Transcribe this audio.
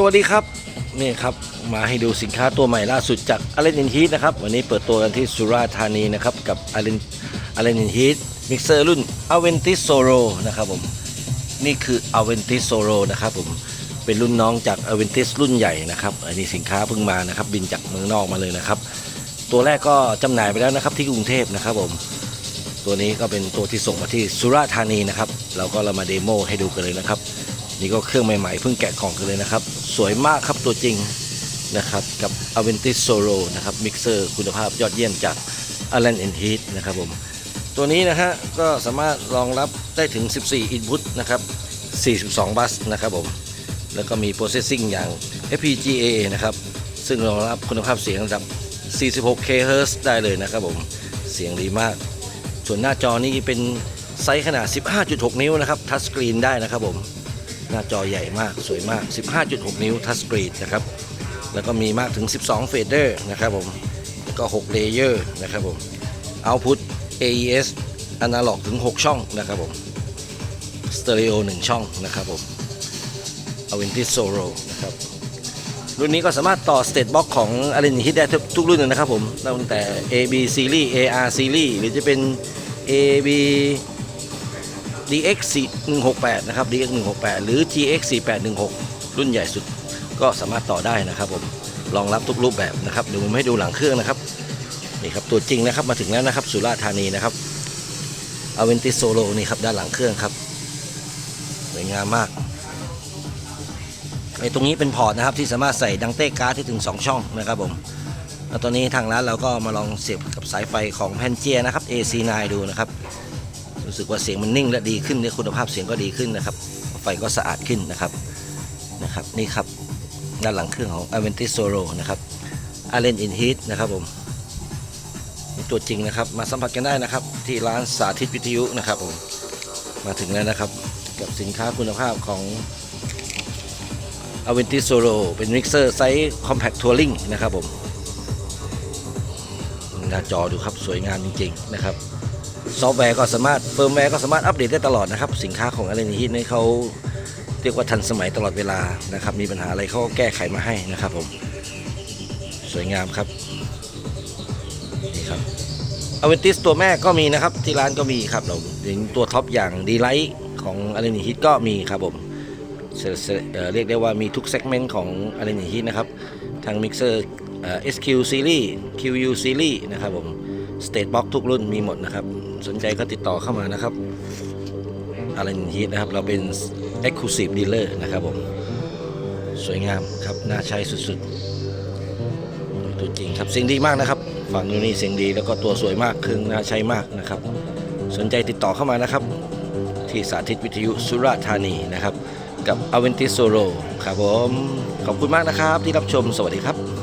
สวัสดีครับนี่ครับมาให้ดูสินค้าตัวใหม่ล่าสุดจากอ l เลน h ี a นะครับวันนี้เปิดตัวกันที่สุราษฎร์ธานีนะครับกับอ l เลนอ l เลน h ี a มิกเซอร์รุ่น a v e n t i s Solo นะครับผมนี่คือ a v e n t i s Solo นะครับผมเป็นรุ่นน้องจาก a v e n t i s รุ่นใหญ่นะครับอันนี้สินค้าเพิ่งมานะครับบินจากเมืองนอกมาเลยนะครับ ตัวแรกก็จำหน่ายไปแล้วนะครับที่กรุงเทพนะครับผมตัวนี้ก็เป็นตัวที่ส่งมาที่สุราษฎร์ธานีนะครับเราก็เรามาเดโมให้ดูกันเลยนะครับ นี่ก็เครื่องใหม่ๆเพิ่งแกะกล่องกันเลยนะครับ สวยมากครับตัวจริงนะครับ กับ a v e n t i s Solo นะครับมิกเซอร์คุณภาพยอดเยี่ยมจาก a l a n Heat นะครับผม ตัวนี้นะฮะก็สามารถรองรับได้ถึง 14 input นะครับ 42 บัสนะครับผม แล้วก็มี processing อย่าง FPGA นะครับ ซึ่งรองรับคุณภาพเสียงระดับ 46 kHz ได้เลยนะครับผม เสียงดีมาก ส่วนหน้าจอนี้เป็นไซส์ขนาด 15.6 นิ้วนะครับ ทัชสกรีนได้นะครับผม หน้าจอใหญ่มากสวยมาก 15.6 นิ้วทัชสกรีนนะครับ แล้วก็มีมากถึง 12 เฟเดอร์นะครับผมแล้วก็ 6 เลเยอร์นะครับผม Output AES อนาล็อกถึง 6 ช่องนะครับผมสเตอริโอ1ช่องนะครับผม a v e n t i s Solo นะครับรุ่นนี้ก็สามารถต่อ State Box ของ a l e n Hit ได้ทุกรุ่นเลยนะครับผมตั้งแต่ AB Series AR Series หรือจะเป็น AB DX 168นะครับ DX 168หรือ GX 4816รุ่นใหญ่สุดก็สามารถต่อได้นะครับผมรองรับทุกรูปแบบนะครับเดี๋ยวผมให้ดูหลังเครื่องนะครับนี่ครับตัวจริงนะครับมาถึงแล้วนะครับสุราธานีนะครับ a v e n t i s Solo นี่ครับด้านหลังเครื่องครับสวยงามมากไอ้ตรงนี้เป็นพอร์ตนะครับที่สามารถใส่ดังเต้การ์ดที่ถึง 2 ช่องนะครับผมแล้วตอนนี้ทางร้านเราก็มาลองเสียบกับสายไฟของแพนเจียนะครับ AC9 ดูนะครับ รู้สึกว่าเสียงมันนิ่งและดีขึ้นเนี่ยคุณภาพเสียงก็ดีขึ้นนะครับ ไฟก็สะอาดขึ้นนะครับนะครับนี่ครับด้านหลังเครื่องของ a v e n t i Solo นะครับ a l e n in Heat นะครับผมตัวจริงนะครับมาสัมผัสกันได้นะครับ ที่ร้านสาธิตวิทยุนะครับผมมาถึงแล้วนะครับกับสินค้าคุณภาพของ a v e n t i Solo เป็นมิกเซอร์ไซส์ Compact Touring นะครับผมหน้าจอดูครับสวยงามจริง ๆ นะครับ ซอฟต์แวร์ก็สามารถเฟิร์มแวร์ก็สามารถอัปเดตได้ตลอดนะครับ สินค้าของ a l e n h e a t นี่เขาเรียกว่าทันสมัยตลอดเวลานะครับ มีปัญหาอะไรเขาก็แก้ไขมาให้นะครับผม สวยงามครับนี่ครับอเวนติสตัวแม่ก็มีนะครับ ที่ร้านก็มีครับเราอย่างตัวท็อปอย่างดีไลท์ของ a l e n h e a t ก็มีครับผมเเเเรียกได้ว่ามีทุกเซกเมนต์ของ a l e n h e a t นะครับทั้งมิกเซอร์เอ่อ SQ Series QU Series นะครับผม State Box ทุกรุ่นมีหมดนะครับ สนใจก็ติดต่อเข้ามานะครับอะไรอย่างนี้นะครับ เราเป็น Exclusive Dealer นะครับผม สวยงามครับ น่าใช้สุดๆตัวจริงครับเสียงดีมากนะครับ ฝั่งนู้นนี่เสียงดีแล้วก็ตัวสวยมากเครื่องน่าใช้มากนะครับ สนใจติดต่อเข้ามานะครับ ที่สาธิตวิทยุสุราษฎร์ธานีนะครับ กับ a v e n t i s Solo ครับผม ขอบคุณมากนะครับที่รับชมสวัสดีครับ